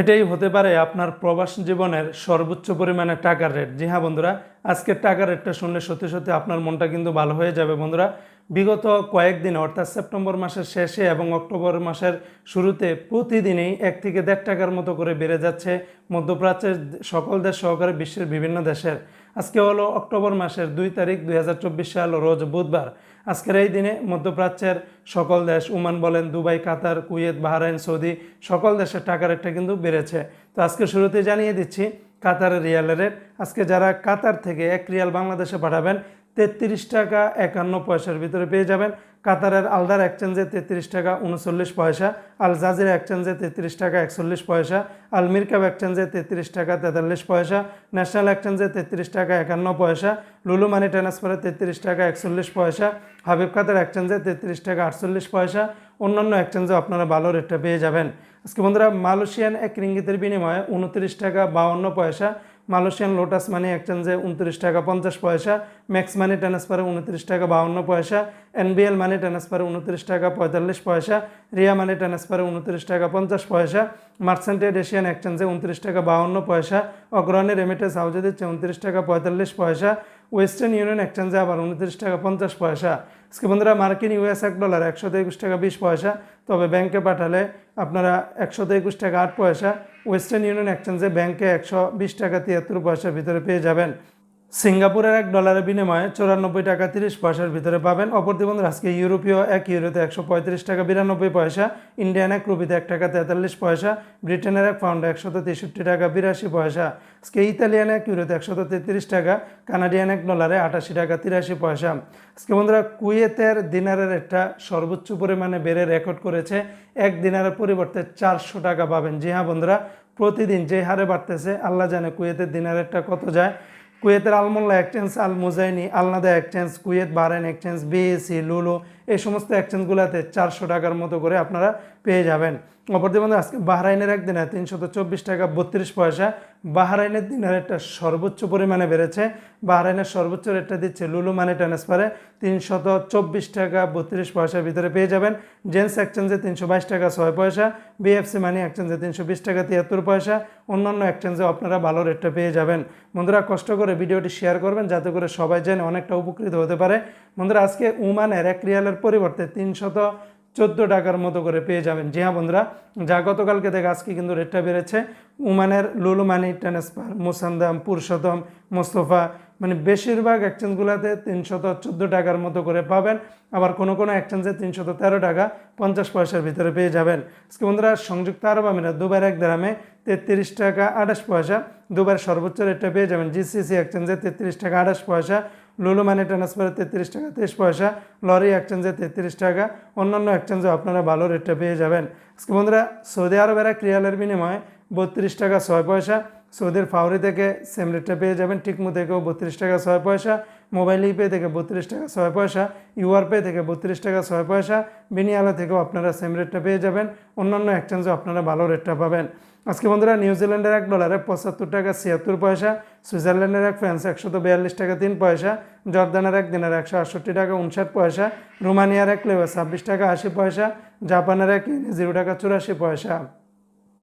এটাই হতে পারে আপনার প্রবাস জীবনের সর্বোচ্চ পরিমাণে টাকার রেট জি হ্যাঁ বন্ধুরা আজকের টাকার রেটটা শুনলে সত্যি সত্যি আপনার মনটা কিন্তু ভালো হয়ে যাবে বন্ধুরা। বিগত কয়েকদিন, অর্থাৎ সেপ্টেম্বর মাসের শেষে এবং অক্টোবর মাসের শুরুতে প্রতিদিনই এক থেকে দেড় টাকার মতো করে বেড়ে যাচ্ছে মধ্যপ্রাচ্যের সকল দেশ সহকারে বিশ্বের বিভিন্ন দেশের। আজকে হলো অক্টোবর মাসের দুই তারিখ দুই হাজার চব্বিশ সাল, রোজ বুধবার। আজকের এই দিনে মধ্যপ্রাচ্যের সকল দেশ উমান বলেন, Dubai, Qatar, Kuwait, Bahrain, Saudi, সকল দেশের টাকা রেটটা কিন্তু বেড়েছে। তো আজকে শুরুতে জানিয়ে দিচ্ছি, কাতারের রিয়ালের রেট। আজকে যারা কাতার থেকে এক রিয়াল বাংলাদেশে পাঠাবেন, তেত্রিশ টাকা একান্ন পয়সার ভিতরে পেয়ে যাবেন। কাতারের আলদার এক্সচেঞ্জে তেত্রিশ টাকা উনচল্লিশ পয়সা, আল জাজিরা এক্সচেঞ্জে তেত্রিশ টাকা একচল্লিশ পয়সা, আল মিরকাব এক্সচেঞ্জে তেত্রিশ টাকা তেতাল্লিশ পয়সা, ন্যাশনাল এক্সচেঞ্জে তেত্রিশ টাকা একান্ন পয়সা, লুলু মানি ট্রান্সফারে তেত্রিশ টাকা একচল্লিশ পয়সা, হাবিব কাতার এক্সচেঞ্জে তেত্রিশ টাকা আটচল্লিশ পয়সা, অন্যান্য এক্সচেঞ্জে আপনারা ভালো রেটটা পেয়ে যাবেন। আজকে বন্ধুরা, মালয়েশিয়ান এক রিঙ্গিতের বিনিময়ে উনত্রিশ টাকা বাউন্ন পয়সা মালয়েশিয়ান লোটাস মানি এক্সচেঞ্জে উনত্রিশ টাকা পঞ্চাশ পয়সা ম্যাক্স মানি ট্রান্সফারে উনত্রিশ টাকা বাউন্ন পয়সা এনবিএল মানি ট্রান্সফারে উনত্রিশ টাকা পঁয়তাল্লিশ পয়সা রিয়া মানি ট্রান্সফারে উনত্রিশ টাকা পঞ্চাশ পয়সা মার্সেন্টেড এশিয়ান এক্সচেঞ্জে উনত্রিশ টাকা বাউন্ন পয়সা অগ্রণী রেমিটেন্স হাউজে দিচ্ছে উনত্রিশ টাকা পঁয়তাল্লিশ পয়সা ওয়েস্টার্ন ইউনিয়ন এক্সচেঞ্জে আবার উনত্রিশ টাকা পঞ্চাশ পয়সা। আজকে বন্ধুরা মার্কিন ইউএস এক ডলার একশো একুশ টাকা বিশ পয়সা, তবে ব্যাংকে পাঠালে আপনারা একশো একুশ টাকা আট পয়সা, ওয়েস্টার্ন ইউনিয়ন এক্সচেঞ্জে ব্যাংকে একশো বিশ টাকা তিয়াত্তর পয়সার ভিতরে পেয়ে যাবেন। সিঙ্গাপুরের এক ডলারের বিনিময়ে চুরানব্বই টাকা তিরিশ পয়সার ভিতরে পাবেন। অপরদি বন্ধুরা, আজকে ইউরোপীয় এক ইউরোতে একশো পঁয়ত্রিশ টাকা বিরানব্বই পয়সা, ইন্ডিয়ান এক রুপিতে এক টাকা তেতাল্লিশ পয়সা, ব্রিটেনের এক পাউন্ডে একশত তেষট্টি টাকা বিরাশি পয়সা। আজকে ইতালিয়ান এক ইউরোতে একশত তেত্রিশ টাকা, কানাডিয়ান এক ডলারে আটাশি টাকা তিরাশি পয়সা। আজকে বন্ধুরা, কুয়েতের দিনারের একটা সর্বোচ্চ পরিমাণে বেড়ে রেকর্ড করেছে। এক দিনারের পরিবর্তে চারশো টাকা পাবেন। জি হ্যাঁ বন্ধুরা, প্রতিদিন যে হারে বাড়তেছে, আল্লাহ জানে কুয়েতের দিনারেরটা কত যায়। কুয়েতের Al Mulla exchange, Al Muzaini, Al Nada exchange, Kuwait Bahrain exchange, BEC, Lulu, এই সমস্ত এক্সচেঞ্জগুলোতে চারশো টাকার মতো করে আপনারা পেয়ে যাবেন। অপরদি বন্ধু, আজকে বাহরাইনের একদিনে তিনশত চব্বিশ টাকা বত্রিশ পয়সা। বাহরাইনের দিনের রেটটা সর্বোচ্চ পরিমাণে বেড়েছে। বাহরাইনের সর্বোচ্চ রেটটা দিচ্ছে লুলু মানি ট্রান্সফারে। তিনশত চব্বিশ টাকা বত্রিশ পয়সার ভিতরে পেয়ে যাবেন। জেন্স এক্সচেঞ্জে তিনশো বাইশ টাকা ছয় পয়সা। বিএফসি মানি এক্সচেঞ্জে তিনশো বিশ টাকা তিয়াত্তর পয়সা। অন্যান্য এক্সচেঞ্জে আপনারা ভালো রেটটা পেয়ে যাবেন। বন্ধুরা, কষ্ট করে ভিডিওটি শেয়ার করবেন যাতে করে সবাই জেনে অনেকটা উপকৃত হতে পারে। বন্ধুরা, আজকে উমানের এক রিয়ালের পরিবর্তে তিনশত চোদ্দ টাকার মতো করে পেয়ে যাবেন। জি হ্যাঁ বন্ধুরা, যা গতকালকে থেকে আজকে কিন্তু রেটটা বেড়েছে। উমানের Lulu money transfer Musandam, Purushottam, Mustafa মানে বেশিরভাগ এক্সচেঞ্জগুলোতে তিনশত চোদ্দ টাকার মতো করে পাবেন। আবার কোনো কোনো এক্সচেঞ্জে তিনশত তেরো টাকা পঞ্চাশ পয়সার ভিতরে পেয়ে যাবেন। আজকে বন্ধুরা, সংযুক্ত আরব আমিরাত দুবার এক গ্রামে তেত্রিশ টাকা আঠাশ পয়সা দুবার সর্বোচ্চ রেটটা পেয়ে যাবেন। জিসিসি এক্সচেঞ্জে তেত্রিশ টাকা আঠাশ পয়সা লুলু মানি ট্রান্সফারে তেত্রিশ টাকা, তেইশ পয়সা, লরি এক্সচেঞ্জে তেত্রিশ টাকা, অন্যান্য এক্সচেঞ্জে আপনারা ভালো রেটটা পেয়ে যাবেন। আজকে বন্ধুরা, সৌদি আরবের এক রিয়ালের বিনিময়ে বত্রিশ টাকা, ছয় পয়সা। সৌদির ফাউরি থেকে সেম রেটটা পেয়ে যাবেন টিকমু থেকেও বত্রিশ টাকা, ছয় পয়সা। মোবাইল ইপে থেকে বত্রিশ টাকা, ছয় পয়সা। ইউআর পে থেকে বত্রিশ টাকা, ছয় পয়সা। বিনিয়ালা থেকেও আপনারা সেম রেটটা পেয়ে যাবেন, অন্যান্য এক্সচেঞ্জে আপনারা ভালো রেটটা পাবেন। আজকে বন্ধুরা নিউজিল্যান্ডের এক ডলারে পঁচাত্তর টাকা, ছিয়াত্তর পয়সা। সুইজারল্যান্ডের এক ফ্রান্স একশত বিয়াল্লিশ টাকা, তিন পয়সা, জর্দানের এক দিনের একশো আটষট্টি টাকা, উনষাট পয়সা, রোমানিয়ার এক লেবার ছাব্বিশ টাকা, আশি পয়সা, জাপানের এক জিরো টাকা, চুরাশি পয়সা।